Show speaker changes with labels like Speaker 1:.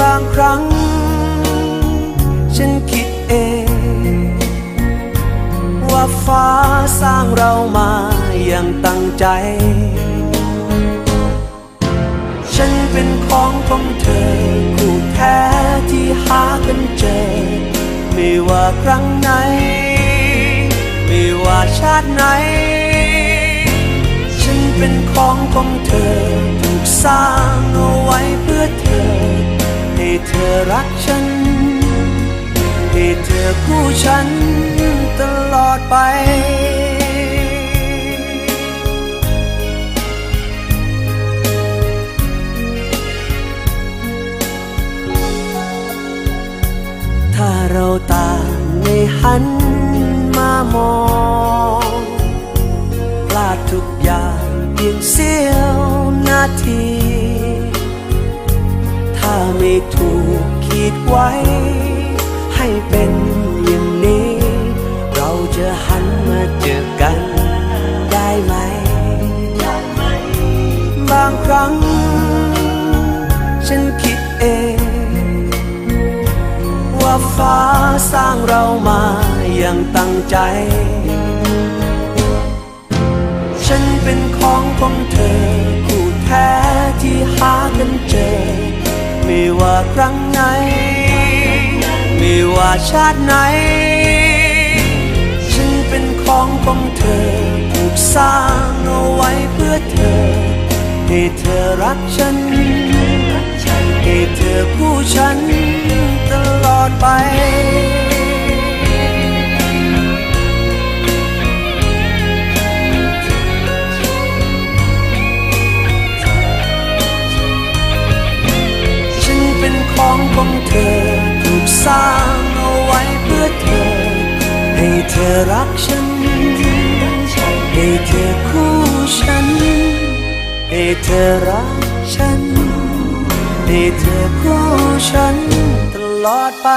Speaker 1: บางครั้ง ฉันคิดเอง ว่าฟ้าสร้างเรามาอย่างตั้งใจ ฉันเป็นของของเธอ คู่แท้ที่หากันเจอ ไม่ว่าครั้งไหน ไม่ว่าชาติไหน ฉันเป็นของของเธอถูกสร้าง เธอรักฉัน ให้เธอคู่ฉันตลอดไป ถ้าเราต่างไม่หันมามองพลาดทุกอย่างเพียงเสี้ยวนาที ถูกขีดไว้ ให้เป็นอย่างนี้ เราจะหันมาเจอกัน ได้ไหม บางครั้ง ฉันคิดเอง ว่าฟ้าสร้างเรามาอย่างตั้งใจ ฉันเป็นของของเธอคู่แท้ที่หากันเจอ ไม่ว่าครั้งไหน ไม่ว่าชาติไหน ฉันเป็นของของเธอถูกสร้างเอาไว้เพื่อเธอ ให้เธอรักฉัน เธอรักฉัน ให้เธอคู่ฉัน ให้เธอรักฉัน ให้เธอคู่ฉันตลอดไป